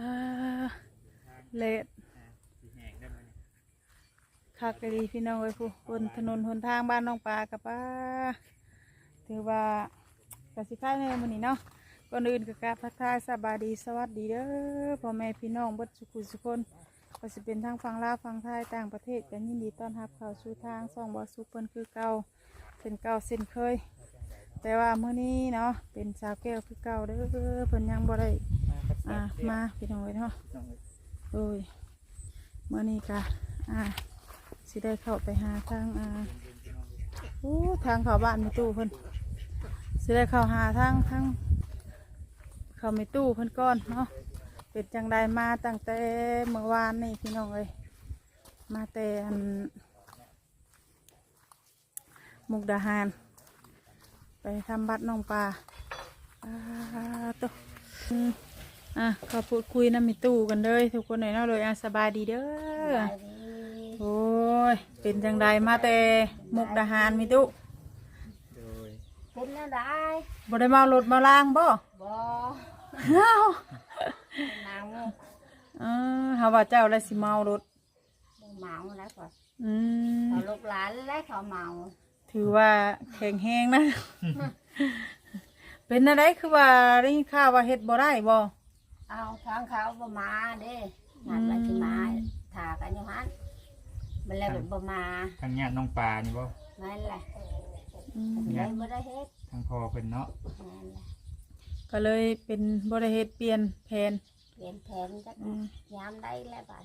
ป้าเละสีแหงได้ไหมคักเลยพี่น้องเอ้ยผู้บนถนนหนทางบ้านน้องปลากับป้าถือว่ากสิค่ายในมื้อนี้เนาะก่อนอื่นก็กราบทักทายสบายดีสวัสดีเด้อพ่อแม่พี่น้องเบิดสุขุสุคนก็สิเป็นทางฝั่งลาวฝั่งไทยต่างประเทศกันยินดีต้อนรับเข้าสู่ทางซ่องบอสุเปิ้นคือเก่าเส้นเก่าเส้นเคย แต่ว่ามื้อนี้เนาะเป็นสาวแก้วคือเก่าเด้อเพิ่นยังบ่ได้ อ่ามาพี่น้องเอ้ยเนาะโอ้ยเมื่อนี้กะอ่าสิได้เข้าไปหาทางอ่าโอ้ทางเข้าบ้านมีตู้เพิ่นสิได้เข้าหาทางทางเข้ามีตู้เพิ่นก่อนเนาะเป็นจังใดมาตั้งแต่เมื่อวานนี่พี่น้องเอ้ยมาแต่อันมุกดาหารไปทำบัตรน้องปลาอ่าตัว อืมอะขอพูดคุยน้ำมีตู้กันเลยทุกคนหน่อยเนาะเลยอะสบายดีเด้อโอ้ยเป็นจังใดมาแต่มุกดาหารมีตู้โดยเป็นแล้วได้บ่ได้เมารถมาล้างบ่บ่เอ้าหนังเออเฮาว่าเจ้าได้สิเมารถเมาแล้วก่อนอืมเขาลูกหลานแล้วเขาเมา ถือว่าแข็งแฮงนะ เป็นอะไรคือว่าได้ยินข่าวว่าเฮ็ดบ่ได้บ่ เอาทางเขาบ่มาเด้งานไปที่มาถ่ากันอยู่ฮันมันแล้วแบบบ่มาทางญาติน้องปลานี่บ่นั่นแหละอืมเลยบ่ได้เฮ็ดทางพ่อเพิ่นเนาะนั่นแหละก็เลยเป็นบ่ได้เฮ็ดเปลี่ยนแผน เปลี่ยนแผนจักอืม ยามได้แล้วบัด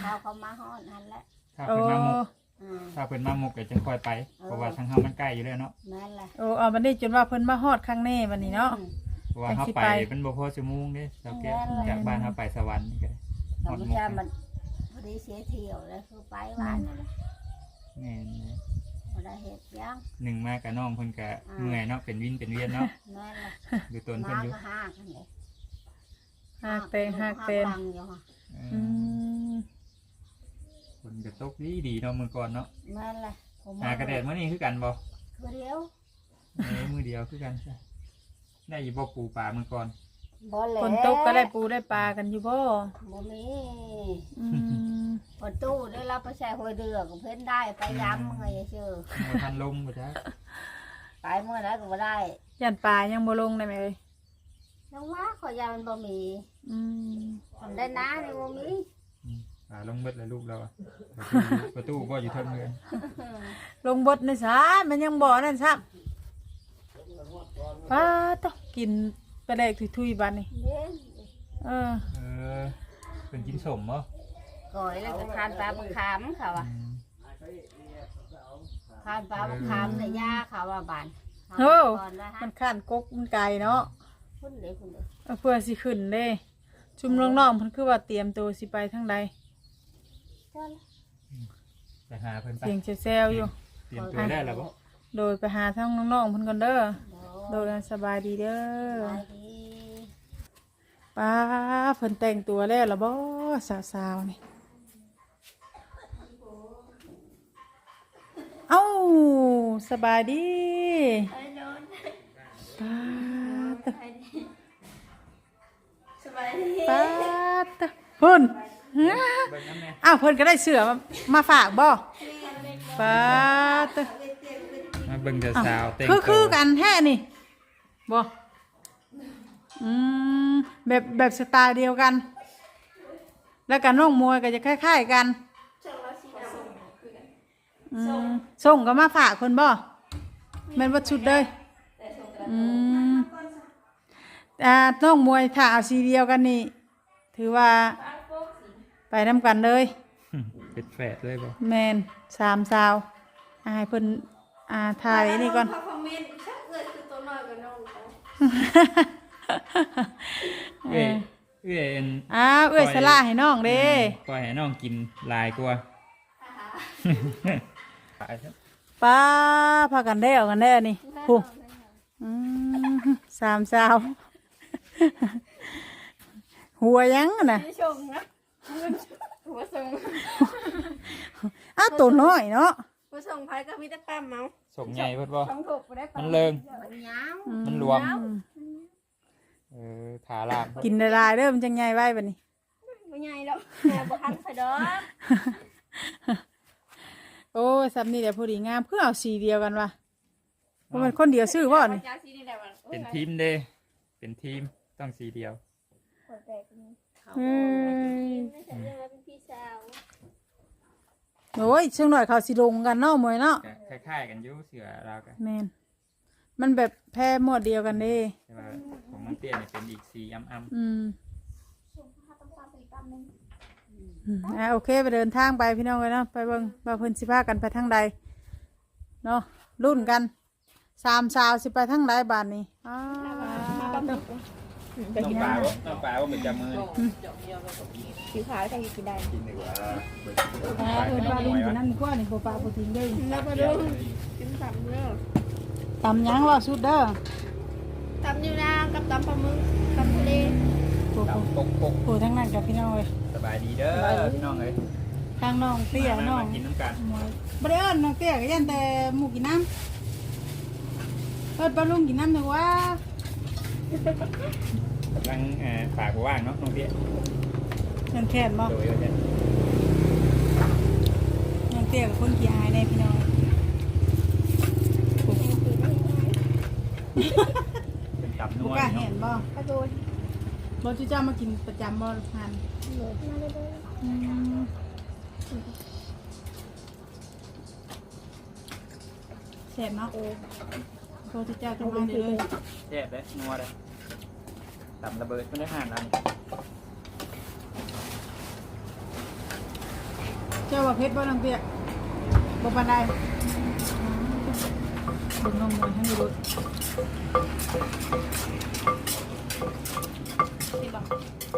เขาเขามาฮอดนั่นแหละถ้าโอ้เพิ่นมามุกอืมถ้าเพิ่นมามุกก็จังค่อยไป เพราะว่าทางเฮามันใกล้อยู่แล้วเนาะ นั่นแหละโอ้เอาบัดนี้จนว่าเพิ่นมาฮอดข้างแน่บัดนี้เนาะอืมเพราะ ว่าเฮาไปเป็นบ่พอชั่วโมงเด้เราแก้วแม่นจากบ้านเฮาไปสวรรค์นี่ก็ได้ฮเขาอดไม่มุกใช่มันพอดีเสียเที่ยวแล้วคือไปบ้านนั่นแหละแม่นเลยบ่ได้เฮ็ดยังหนึ่งมากับน้องเพิ่นก็เมื่อยเนาะเป็นวินเป็นเวียนเนาะนั่นแหละดูตนเพิ่นมาอยู่ก็หากันเลยหากเตงหากเตนฟังอยู่ค่ะเออือมฝนก็ตกดีดีๆเนาะมื้อก่อนเนาะนั่นแหละผมหากระแดดมื้อนี้คือกันบ่คือเดียวเออมื้อเดียวคือกันใช่ ได้อยู่บ่ปูปลามื้อก่อนบ่แหละฝนตกก็ได้ปูได้ปลากันอยู่บ่บ่มีอืมประตูได้รับไปใช้หวยเดือกเพิ่นได้ไปย้ำเงยชื่อบ่ทันลงบ่จ้ะไปเมื่อไรก็บ่ได้ยันปลายังบ่ลงได้ไหมเอ้ยน้องว่าขอยามันบ่มีอืมทำได้นะนี่บ่มีอืมปลาลงเบิดเลยลูกเราอะประตูประตูบ่อยู่เทิงเมืองลงบดในสามันยังบ่นั่นซ้ำ ปลาต้องกินปลาแดกทุยๆบัดนี่เด้นเออเออเป็นกินสมเหรอก่อยแล้วก็คานปลาบักขามเขาอะอืมคานปลาบักขามในย่าเขาว่าบานโอ้ก่อนนะฮะมันข้านกกมันไก่เนาะคุณเด้คุณเด้เอาเพื่อสิขึ้นเด้ชุมน้องๆเพิ่นคือว่าเตรียมตัวสิไปทางใดจ้าละไปหาเพิ่นไปเสียงแซวๆอยู่ เตรียมตัวได้แล้วบ่โดยไปหาทางน้องๆเพิ่นก่อนเด้อ โดโดยสบายดีเด้อไปดีป้าเพิ่นแต่งตัวแล้วล่ะบ่สาวๆนี่เอ้าสบายดีป้าตะสบายดีป้าตะเพิ่นเบิ่งน้ำแน่อ้าวเพิ่นก็ได้เสือมามาฝากบ่ป้าตะมาเบิ่งแต่สาวเต็งคือคือโตกันแท้นี่ บ่อืมแบบแบบสไตล์เดียวกัน แล้วกันน้องมวยก็จะคล้ายๆกันอืมส่งก็มาฝากคนบ่แม่นว่าชุดเลยอืมอ่าน้องมวยถ้าเอาสีเดียวกันนี่ถือว่าไปนำกันเลยเป็นแฝดเลยบ่แมนสามสาวอ่าให้เพิ่นอ่าถ่ายนี่ก่อน เขาเอ้ยเอ้ยอันอ้าวเอ้ยสละให้น้องเด้ปล่อยให้น้องกินหลายกว่าไปเถอะป้าพากันได้ออกกันได้อนี่ผู้อืมสามสาวหัวยังอะน่ะไม่ชมนะหัวส่งอ้าวตัวน้อยเนาะหัวส่งไพ่ก็มีแต่แป้มเมา ส่งใหญ่เพิ่นบ่ท้องถูกไปได้มันเลิงมันยาว มันรวมอืเอเออขาลามกินได้หลายเด้อมันจังใหญ่ไว้บัดนี้ไม่ใหญ่แล้วแม่บ่ทันใส่ดอกโอ้ยซับนี่แหละพอดีงามเพื่อเอาสีเดียวกันวะเพราะมันคนเดียวซื้อบ่นี่จ้าสีนี่แหละมันเป็นทีมเด้ เป็นทีมต้องสีเดียวหัวแตกนี่เอ้ยไม่ใช่เรื่องแล้วเป็นพี่สาว โอ้ยเชิงหน่อยเขาสิลงกันเนาะมวยเนาะก็คล้ายๆกันอยู่เสือเรากันแมนมันแบบแพร่หมดเดียวกันเด้แต่ว่าของน้องเตี้ยเนี่ยเป็นอีกสีอ้ำอืมส่งพาต้องตามไปอีกตามหนึงอืมอะโอเคไปเดินทางไปพี่น้องเลยเนาะไปเบิ่งว่าเพิ่นสิพากันไปทางใดเนาะรุ่นกันสามสาวสิไปทางใดบานนี้อ้าว มาปั๊มหนึ่ งๆน้องปลาว่าน้องปลาว่าเป็นจำมือผิวขาวแต่กินได้กินดีกว่าอ่าเพิ่นว่ารุ่นอยู่นั่นกว่านี่บ่ปลาบ่ทิ้งเด้อแล้วก็ดูกินสามเนื้อตำหยังว่าสุดเด้อตำนิ้วนางกับตำปลาหมึกตำทะเลโอ้โหตำปกปกโอ้ทั้งนั้นกับพี่น้องเลยสบายดีเด้อพี่น้องเอ้ยทางน้องเตี้ยมาน้องมากินน้ำกันมวยบ่ได้เอิ้นน้องเตี้ยก็ยันแต่หมูกินน้ำเอิ้นปลาลุงกินน้ำหนึ่งว่า กำลังเอ่อฝากว่างเนาะน้องเตี้ยยังแค่นบ่โดยว่าจะน้องเตี้ยกับคนขี้อายแน่พี่น้องเป็นตับนับ่วกล้าเนาะเห็นบ่กระโดดบ่จุจ้ามากินประจำบ่ทานมาเลยเลย อืมแซ่บเนาะ โทรจุจ้าจะมาเลยแซ่บเลยนัวเลยตับระเบิดไม่ได้ห่านอันเจ้าว่าเพชรบ่น้องเตี้ยบ่ปานใดเบิ่งน้องมวยให้ดูสิบอก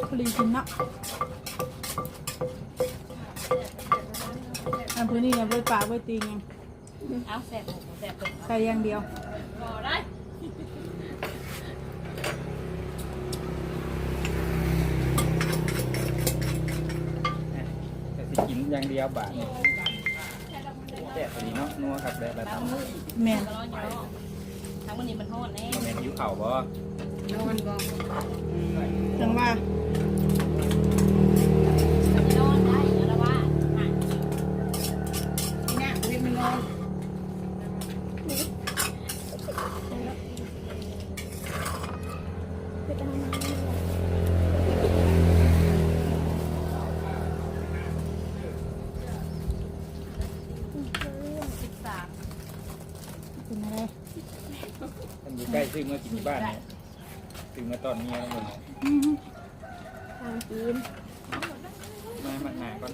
พอดีกินเนาะอันพื้นนี่เนี่ยไว้ปลาไว้ตีไงเอาแสบแสบเปิดไก่อย่างเดียว รอได้ แต่สิกิน อย่างเดียวบาทแซ่บพอดีเนาะนัวครับแบบแบบทั้งมือแม่นร้อนอยู่เนาะทั้งมือนี่มันโหดแน่แม่นยิ้วเข่าบ่นอนบ่จังว่า มันอยู่ใกล้ซึ่งเมื่อกินที่บ้านเนี่ยซึ่งเมื่อตอนเมียแล้วหมดเนี่ยอื้อหือทางจีนมามันหนาก่อน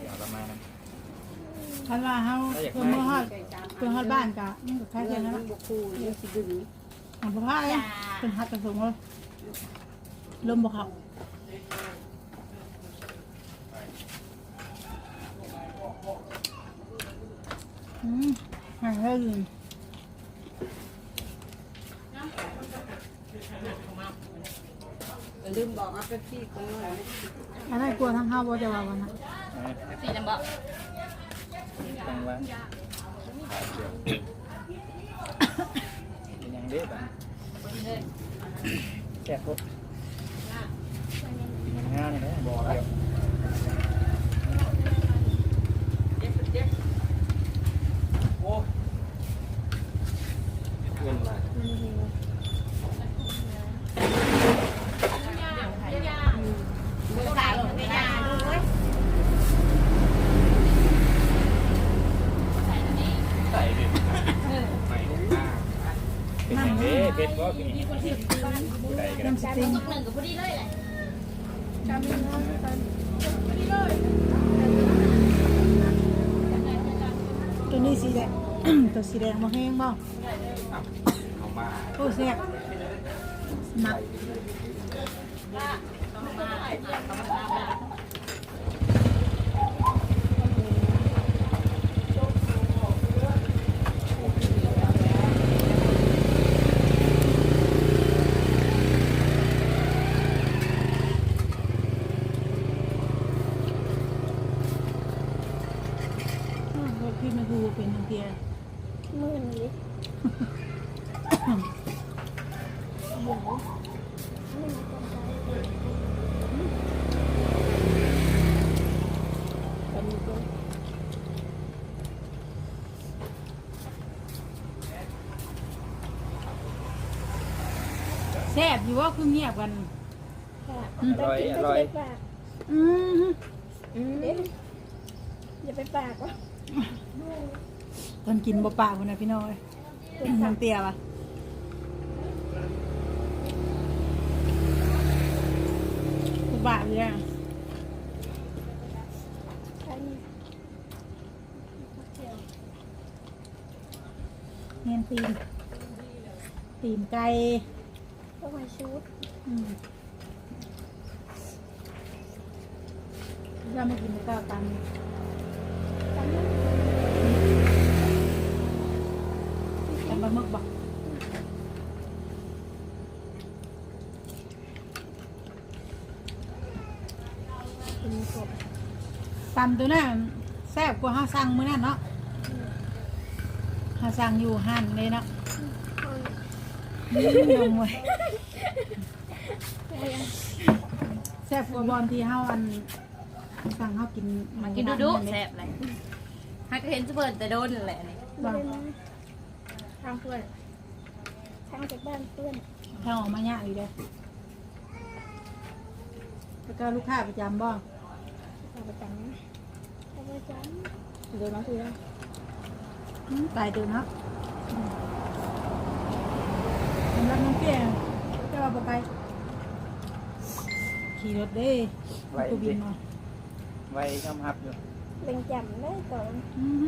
เดี๋ยวประมาณนั้นคันว่าเฮาเพิ่นบ่ฮอดเพิ่นฮอดบ้านกะมันก็คล้ายกันนั่นมัล่ะนบ่คูเดี๋ยวสิดึงอันบ่พาเลยเพิ่นฮัดกันสูงเลยลมบ่เข้าอืมหายแล้วลืมลืม บอกเอาไปพี่คนนึงอะไรกลัวทั้งเฮาบ่จะว่าวันนั้นนะสี่ลำบากตั้งวางขาเดียวเป็นยังเด็ดอะแซ่บปุ๊บงานเลยบอกเดียวโอ้เพื่อนมา บ่ตายบ่ได้ดูเว้ย ใส่ดิไม่ลูกค้าเป็นยังเด้เป็นก็เป็นอย่างนี้ผู้ใดกัน น้ำส ติงหนึ่งกับพอดีเลยแหละตัวนี้สีแดง ตัวสีแดงบ่แห้งบ่เอามาโอ้แซ่บหมัก โอ้โหพี่มาดูเป็นทังเทีย มือนี้ เบอยู่ว่าคือเงียบกันอร่อยอร่อยปากอืมเด็กอย่าไปปากวะตอนกินบ่ปากคนนะพี่น้อยน้ำเตี้ยปะบ่ปากเลยอะใช่เนียนตีนตีนไก่ต้อง มาชุดอืมเราไม่กินข้าวกันจำได้กันบะหมึกบอกกินกบตำตัวนั้นแซ่บกว่าห้าสั่งมื้อนั้นเนาะห้าสั่งอยู่หันเลยเนาะอืมนมเว้ย แซ่บกว่าบอลที่เฮาอันสั่งเฮากินมันกินดุดุแซ่บเลยฮักเห็นสเปิร์แต่โดนแหละนี่ไม่ได้มาทางเพื่อนทางจากบ้านเพื่อนทางออกมายากอยู่เด้อแล้วก็ลูกค้าประจำบ่เอาไปจังนะเอาไปจังเดี๋ยวมาคุยกันอืมตายตัวเนาะอืมสำหรับน้องเปี้ยจะว่าบ่ไป ขี่รถเด้ไว้ตัวบินมาไว้คำฮับอยู่เล็งจำได้ก่อนอืม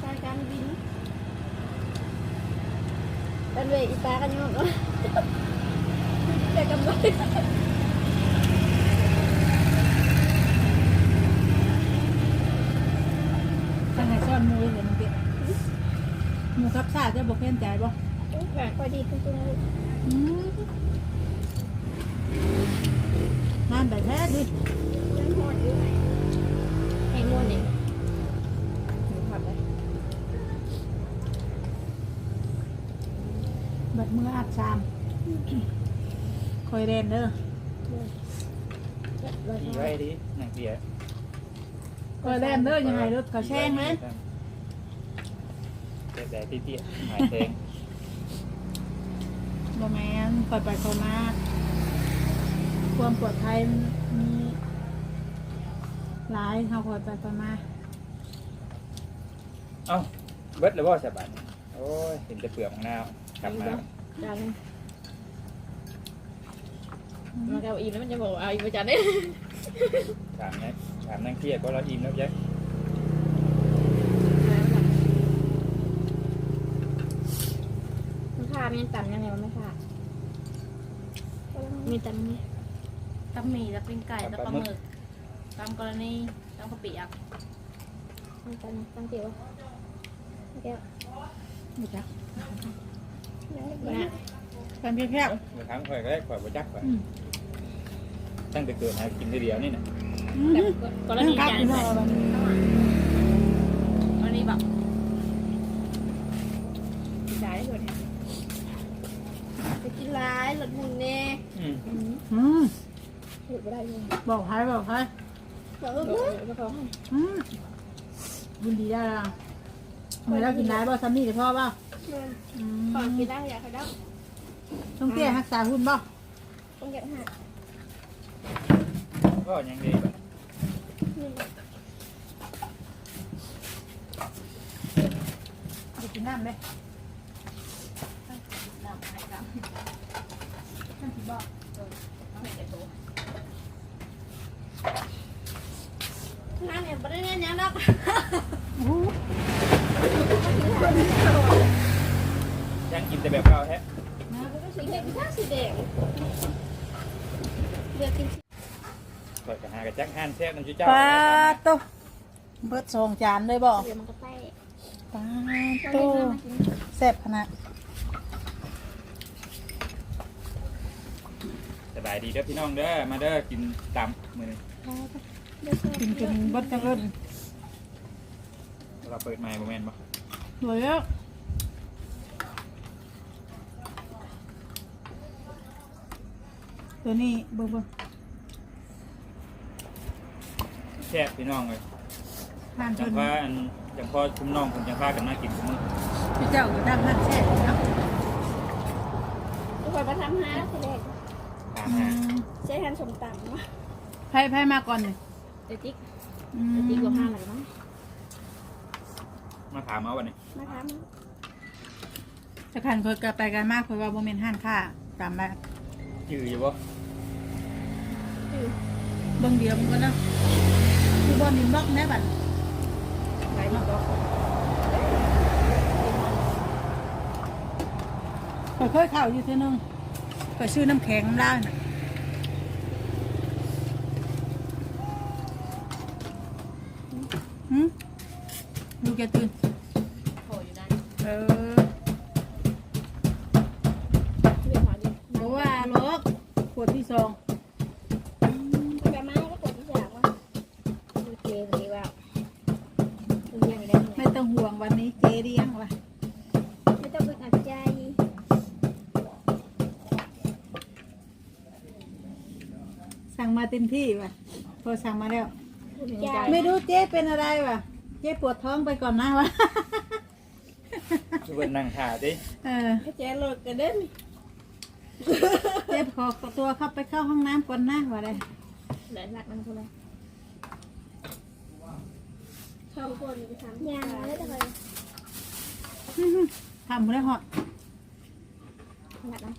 สายการบินเป็นเวอีปลากันยังไงแต่กำไรทางไหนซ่อนหมูเลยน้องเปี้ยหมูครับซาจะบอกเห็นใจบ่พอดีจริงๆเลยอืม งานแต่แท้ดิยังหอดอยู่ให้ม้วนนี่บัดมืออัดชามคอยเรนเด้อดีไว้ดิหนังเบียร์คอยเรนเด้อยังไงรถก็แช่งเลยแต่แต่ที่เตี้ยหายแทงบ่แมนคอยไปคอยมา ความปลอดภัยมันมีหลายเขาคอยไปคอยมาเอ้าเบิดเลยว่าสบัดโอ้ยเห็นแต่เปลือกของนาวกลับมาจานมาเอาอีกแล้วมันจะบอกเอาอีกประจานได้ถามนะถามนั่งเครียดก็เราอิ่มแล้วยักมันค่ามีตันยังไงมันไม่ค่ามีตันไหม ตับหมี่ตับเป็นไก่ตับปลาหมึกตามกรณีตามกะปิอะตั้งกันตั้งเตี๋ยวเดี๋ยวไม่จักยังไม่เนี่ยกันแคบเมื่อครั้งข่อยก็ได้ข่อยบ่จักข่อยๆอืมตั้งแต่เกิดมากินทีเดียวนี่นะอืมแต่กรณีครับจานพี่ไหน้นองมันกรณีแบบจ่ายได้หมดจะกินร้ายหลดหมุนเน่อืม อืมหลุดไม่ได้เลยบอกใครบอกใครบอกเออแล้วก็อืมยินดีได้ละเมื่อเรากินได้บ่ซัมนี่กับพ่อบ่มันอืก่อนมกินได้อยากให้ได้ต้องเตี้ยรักษาหุ่นบ่ต้องแกะหักก็ยังดีแบบนี่ไปกินน้ำเลยน้ำให้กันน้ำสิบ่น้ำให้แต่ตั วงานเนี่ยไม่ได้เงี้ยยังดอกโอ้โหยังกินแต่แบบเก่าแท้สีแดงไม่ใช่สีแดงเลือกกินข่อยก็หากระจักห้านแซ่บน้ำจุเจ้าปลาโตเบิดสองจานเลยบ่เดี๋ยวมันก็ไปปลาโตแซ่บขนาดสบายดีเด้อพี่น้องเด้อมาเด้อกินตำมื้อนี้ กินจนเบิดจังเอิ้นเราเปิดไมค์บ่แม่นบ่สวยแล้วตัวนี้เบิ่งเบิ่งแซ่บพี่น้องเลยทานจัเพิ่งนพาอันจังพอชุมน้องผมจังพากันมากินซุมื้อพี่เจ้าก็ทำนั่นแซ่บเนาะคอยมาทำหาทีแรกถามอืหามใช้ทันสมตำวะไพ่ไพ่มาก่อนเลยเดี๋ยวติ๊กอืเดี๋ยวติ๊กกับมห้าหลังมั้งมาถามเอาวันนี้มาทจะขันเคยกลับไปกันมากเพราะว่าโมเมนต์ห้านค่าตามแบบยืออยู่บ่เบิ่งเดียวมันก็ได้คือบอลนิมบล็อกแน่บัดไปดีก็เคยเคยเข่าอยู่เท่านึงเคยซื้อน้ำแข็งน้ำล่างน่ะ ลูกแกตื่นโผล่อยู่นั่นเออำเรียกหอดีบอกว่าลกขวดที่สองมันจะมาก็ปวดที่สามวะดูเกมดีว่าดูยังได้ไม่ต้องห่วงวันนี้เจเลี้ยงว่ะไม่ต้องเป็นอัดใจสั่งมาเต็มที่ว่ะพอสั่งมาแล้วใจไม่รู้เจ๊เป็นอะไรว่ะ เจ๊ปวดท้องไปก่อนนะวะทุกคนนั่งถ่าดิเออแจโหลดกันเด้นเจ๊ขอตัวเข้าไปเข้าห้องน้ำก่อนนะว่าได้เหลือหลักมันเท่าไหร่สองคนไปทำยางแล้วจะไปทำได้หอดหลักนะ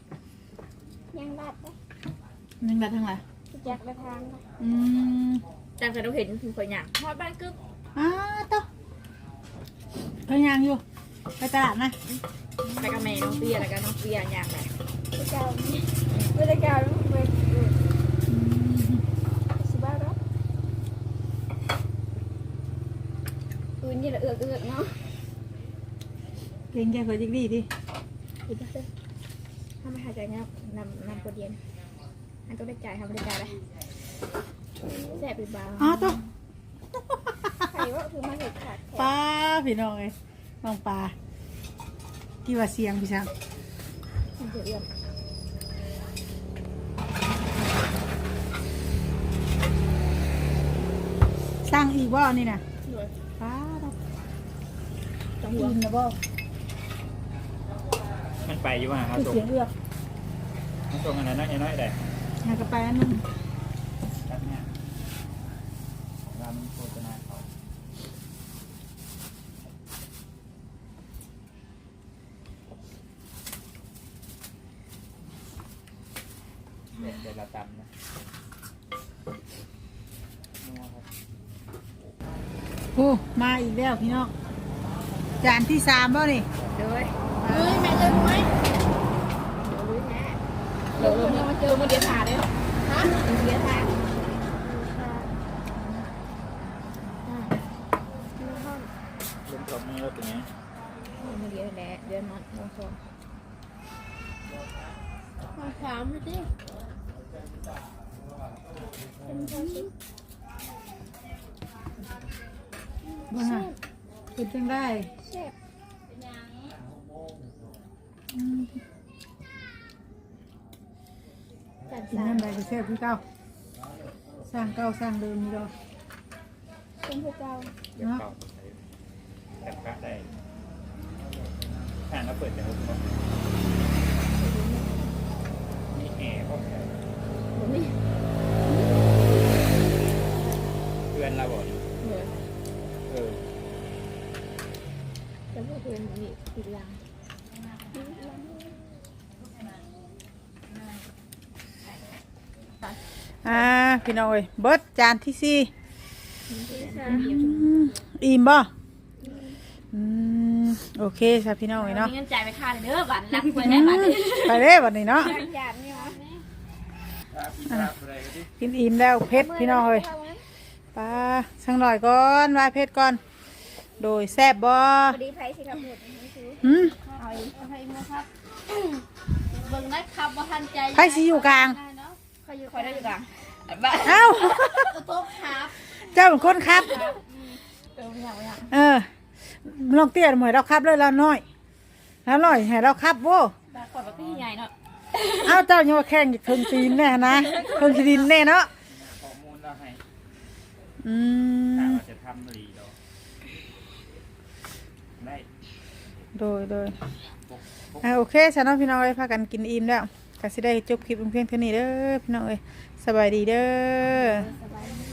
ยางลาดไปหนึ่งดัดทั้งหลายแจกไปทางอืมแต่เคยเราเห็นคือเคยหยางทอดบ้านกึ๊บ อ้าต่อเคยยังอยู่ ไปตลาดนะไปกับแม่น้องเปียแล้วก็น้องเปียหยางแบบไปเจ้าไม่ได้เจ้าไปอืมสิบ้ารับปืนยี่ละเอือกเอือกเนาะเก่งแกเคยจิกดีดิอีกแล้วถ้าไม่หายใจเงี้ยนำนำตัวเดียนอันต้องได้จ่ายทำได้จ่ายเลยแซ่บหรือเปล่าอ้าต่อใคร ว่าคือมาเห็ดขาดปลาพี่น้องเอ้ยน้องปลาที่ว่าเสียงพี่ช่างมันจะเอื้อมสร้างอีกบ่นี่นะด้วยปลาต่อจังหวะกินนะบ่มันไปอยู่ว่าหาคือส่งเสียงเอือมันส่งอันนั้นน้อยน้อยได้หากระไปอันนึงครับเนี่ยรำโฆษณาเขาเดี๋ยวเดี๋ยวเราตำนะนัวครับ โอ้มาอีกแล้วพี่น้องจานที่สามบ่นี่เลยเฮ้ยแม่เลยไหมเดี๋ยวรู้แน่เดี๋ยวรู้เนี่ยมาเจอมาเดียวถ่าเลยฮะเดียวถ่าลงกับมือแล้วเป็นไงมาเดียวแหละเดือนนอนนอนสองมาถามมาดิเป็นพอ บ่ฮะเป็นจังได้เช็ดอืมจัดกินสารน้ำใดก็แซ่บคือเก่าสร้างเก่าสร้างเดิมนี่ดอกเป็นผู้เก่าเดี๋ยวเป่าแต่พระได้อ่านแล้วเปิดเดี๋ยวผมนี่แอร์ก็เพื่อนเราบอกเหนื่อยเออ จะพูดเป็นนี่อีกอย่างอ่าพี่น้องเอ้ยเบิดจานที่สี่สาอิ่มบ่อืมโอเคค่ะพี่น้องเอ้ยเนาะมีเงินจ่ายไปค่าเลยเด้อบัตรรักไว้ได้บัตรไปเลยวันนี้เนาะจานนี่วะกินอิ่มแล้วเพชรพี่น้องเอ้ย ปลาสังหน่อยก่อนว่าเพชรก่อน โดยแซ่บบ่พอดีไผ่สิครับหมดนี่คือหืมเอาอีกเอาให้มาครับเบิ่งได้ครับว่าทันใจไผสิอยู่กลางคอยอยู่คอยได้อยู่กลางบ้าเอ้าโต๊ะครับเจ้าเป็นคนครับเออไม่อยากไม่อยากเออลองเตี้ยหน่อยเราครับเลยเราน้อยแล้วน้อยให้เราครับโว้บ้าขอดแบบพี่ใหญ่เนาะเอ้าเจ้ายังว่าแข่งจากเทิงตีนแน่นะเทิงตีนแน่เนาะ ข้อมูลเราให้ อืถ้ามว่าจะทำรีเราได้โดยโดยอ่าโอเคฉันน้องพี่น้องเลยพากันกินอิ่มแล้วก็สิได้จบคลิปลงเพียงเท่านี้เด้อพี่น้องเอ้ยสบายดีเด้อ สบายดี